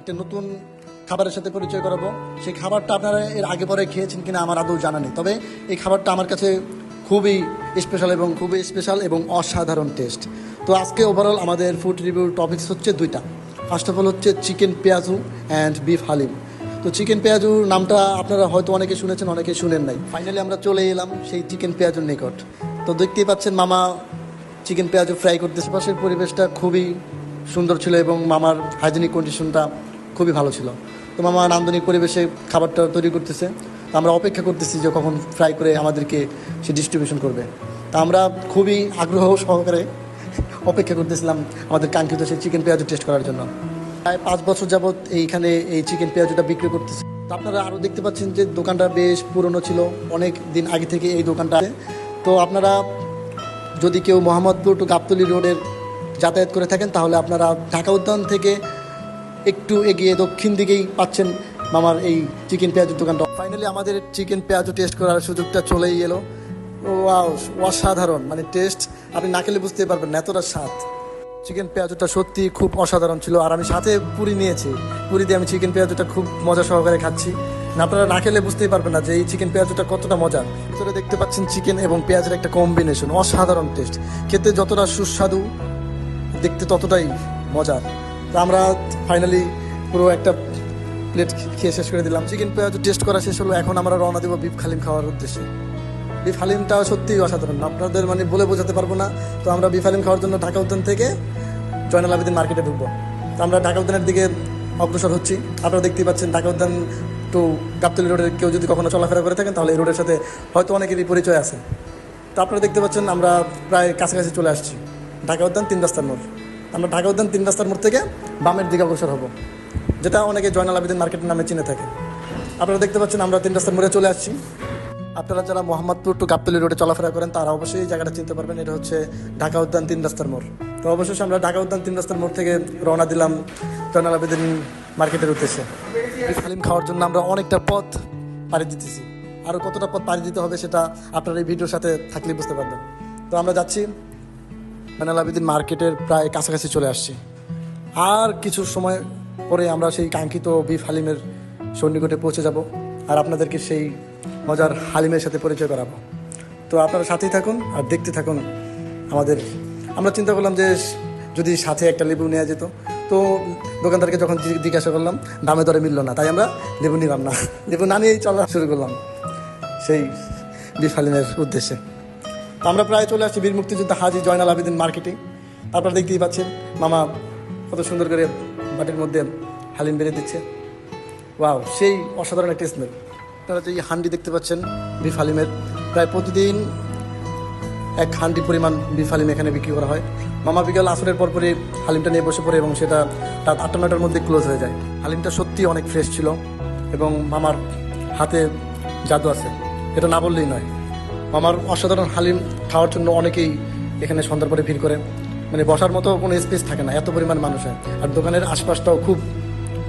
একটা নতুন খাবারের সাথে পরিচয় করাবো। সেই খাবারটা আপনারা এর আগে পরে খেয়েছেন কিনা আমার আদৌ জানা নেই। তবে এই খাবারটা আমার কাছে খুবই স্পেশাল এবং খুবই স্পেশাল এবং অসাধারণ টেস্ট তো আজকে ওভারঅল আমাদের ফুড রিভিউর টপিকস হচ্ছে দুইটা। ফার্স্ট অফ অল হচ্ছে চিকেন পেঁয়াজু অ্যান্ড বিফ হালিম। তো চিকেন পেঁয়াজুর নামটা আপনারা হয়তো অনেকে শুনেছেন, অনেকে শুনেন নাই। ফাইনালি আমরা চলে এলাম সেই চিকেন পেঁয়াজুর নিকট। তো দেখতেই পাচ্ছেন মামা চিকেন পেঁয়াজু ফ্রাই করতেছে। পাশের পরিবেশটা খুবই সুন্দর ছিল এবং মামার হাইজেনিক কন্ডিশনটা খুবই ভালো ছিল। তো মামা নান্দনিক পরিবেশে খাবারটা তৈরি করতেছে। তো আমরা অপেক্ষা করতেছি যে কখন ফ্রাই করে আমাদেরকে সে ডিস্ট্রিবিউশন করবে। তা আমরা খুবই আগ্রহ সহকারে অপেক্ষা করতেছিলাম আমাদের কাঙ্ক্ষিত সেই চিকেন পেঁয়াজু টেস্ট করার জন্য। প্রায় পাঁচ বছর যাবৎ এইখানে এই চিকেন পেঁয়াজুটা বিক্রি করতেছে। তো আপনারা আরও দেখতে পাচ্ছেন যে দোকানটা বেশ পুরনো ছিল, অনেক দিন আগে থেকে এই দোকানটা তো আপনারা যদি কেউ মোহাম্মদপুর টু গাবতলি রোডের যাতায়াত করে থাকেন, তাহলে আপনারা ঢাকা উদ্যান থেকে একটু এগিয়ে দক্ষিণ দিকেই পাচ্ছেন মামার এই চিকেন পেঁয়াজুর দোকানটা। ফাইনালি আমাদের চিকেন পেঁয়াজু টেস্ট করার সুযোগটা চলেই এলো। অসাধারণ মানে টেস্ট আপনি না খেলে বুঝতে পারবেন না, এতটা স্বাদ। চিকেন পেঁয়াজুটা সত্যি খুব অসাধারণ ছিল, আর আমি সাথে পুরি নিয়েছি। পুরি দিয়ে আমি চিকেন পেঁয়াজুটা খুব মজা সহকারে খাচ্ছি। আপনারা না খেলে বুঝতেই পারবেন না যে এই চিকেন পেঁয়াজুটা কতটা মজা। ভিতরে দেখতে পাচ্ছেন চিকেন এবং পেঁয়াজের একটা কম্বিনেশন অসাধারণ টেস্ট খেতে যতটা সুস্বাদু, দেখতে ততটাই মজার। আমরা ফাইনালি পুরো একটা প্লেট খেয়ে শেষ করে দিলাম। চিকেন পেঁয়াজু টেস্ট করা শেষ হলো, এখন আমরা রওনা দেবো বিফ খালিম খাওয়ার উদ্দেশ্যে। বিফ হালিমটা সত্যিই অসাধারণ। আপনাদের মানে বলে বোঝাতে পারব না। তো আমরা বিফ হালিম খাওয়ার জন্য ঢাকা উদ্যান থেকে জয়নাল আবেদিন মার্কেটে ঢুকবো। তো আমরা ঢাকা উদ্যানের দিকে অগ্রসর হচ্ছি। আপনারা দেখতেই পাচ্ছেন ঢাকা উদ্যান টু গাবতলি রোডের কেউ যদি কখনো চলাফেরা করে থাকেন, তাহলে এই রোডের সাথে হয়তো অনেকেরই পরিচয় আছে। তো আপনারা দেখতে পাচ্ছেন আমরা প্রায় কাছাকাছি চলে আসছি। ঢাকা উদ্যান তিন রাস্তার মোড়। আমরা ঢাকা উদ্যান তিন রাস্তার মোড় থেকে বামের দিকে অগ্রসর হব, যেটা অনেকে জয়নাল আবেদিন মার্কেটের নামে চিনে থাকে। আপনারা দেখতে পাচ্ছেন আমরা তিন রাস্তার মোড়ে চলে আসছি। আপনারা যারা মোহাম্মদপুর টু গাবতলি রোডে চলাফেরা করেন, তারা অবশ্যই এই জায়গাটা চিনতে পারবেন, এটা হচ্ছে ঢাকা উদ্যান তিন রাস্তার মোড়। তো অবশ্যই আমরা ঢাকা উদ্যান তিন রাস্তার মোড় থেকে রওনা দিলাম জয়নাল আবেদিন মার্কেটের উদ্দেশ্যে। সালিম খাওয়ার জন্য আমরা অনেকটা পথ পাড়ি দিতেছি। আরও কতটা পথ পাড়ি দিতে হবে সেটা আপনারা এই ভিডিওর সাথে থাকলে বুঝতে পারবেন। তো আমরা যাচ্ছি জয়নাল আবেদিন মার্কেটের প্রায় কাছাকাছি চলে আসছি। আর কিছু সময় পরে আমরা সেই কাঙ্ক্ষিত বিফ হালিমের সন্নিকটে পৌঁছে যাব আর আপনাদেরকে সেই মজার হালিমের সাথে পরিচয় করাবো। তো আপনারা সাথেই থাকুন আর দেখতে থাকুন আমাদের। আমরা চিন্তা করলাম যে যদি সাথে একটা লেবু নেওয়া যেত, তো দোকানদারকে যখন জিজ্ঞাসা করলাম, দামে দরে মিললো না, তাই আমরা লেবু নিলাম না। লেবু না নিয়েই চলা শুরু করলাম সেই বিফ হালিমের উদ্দেশ্যে। আমরা প্রায় চলে আসছি বীর মুক্তিযোদ্ধা হাজি জয়নাল আবেদিন মার্কেটে আপনারা দেখতেই পাচ্ছেন মামা কত সুন্দর করে বাটির মধ্যে হালিম বেড়ে দিচ্ছে। ওয়াও সেই অসাধারণ একটা স্মেল আপনারা যে হান্ডি দেখতে পাচ্ছেন বিফ হালিমের। প্রায় প্রতিদিন এক হান্ডি পরিমাণ বিফ হালিম এখানে বিক্রি করা হয়। মামা বিকাল আসরের পর পরে হালিমটা নিয়ে বসে পড়ে এবং সেটা রাত আটটা নটার মধ্যে ক্লোজ হয়ে যায়। হালিমটা সত্যি অনেক ফ্রেশ ছিল এবং মামার হাতে জাদু আছে। এটা না বললেই নয়। মামার অসাধারণ হালিম খাওয়ার জন্য অনেকেই এখানে সন্ধ্যার পরে ভিড় করে। মানে বসার মতো কোনো স্পেস থাকে না, এত পরিমাণ মানুষ হয়। আর দোকানের আশপাশটাও খুব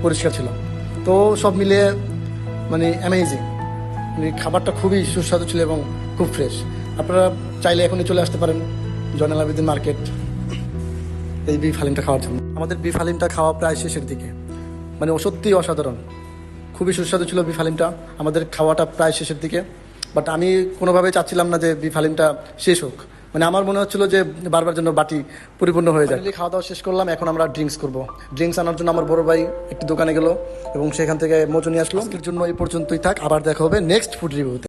পরিষ্কার ছিল। তো সব মিলিয়ে মানে অ্যামেজিং মানে খাবারটা খুবই সুস্বাদু ছিল এবং খুব ফ্রেশ আপনারা চাইলে এখনই চলে আসতে পারেন জয়নাল আবেদিন মার্কেট এই বিফ হালিমটা খাওয়ার জন্য। আমাদের বিফ হালিমটা খাওয়া প্রায় শেষের দিকে। মানে সত্যিই অসাধারণ। খুবই সুস্বাদু ছিল বিফ হালিমটা। আমাদের খাওয়াটা প্রায় শেষের দিকে। বাট আমি কোনোভাবে চাচ্ছিলাম না যে বিফালিনটা শেষ হোক। মানে আমার মনে হচ্ছিল যে বারবার জন্য বাটি পরিপূর্ণ হয়ে যায়। খাওয়া দাওয়া শেষ করলাম এখন আমরা ড্রিঙ্কস করব। ড্রিঙ্কস আনার জন্য আমার বড় ভাই একটি দোকানে গেলো এবং সেখান থেকে মোচো নিয়ে আসলো। জন্য এই পর্যন্তই থাক আবার দেখা হবে নেক্সট ফুড রিভিউতে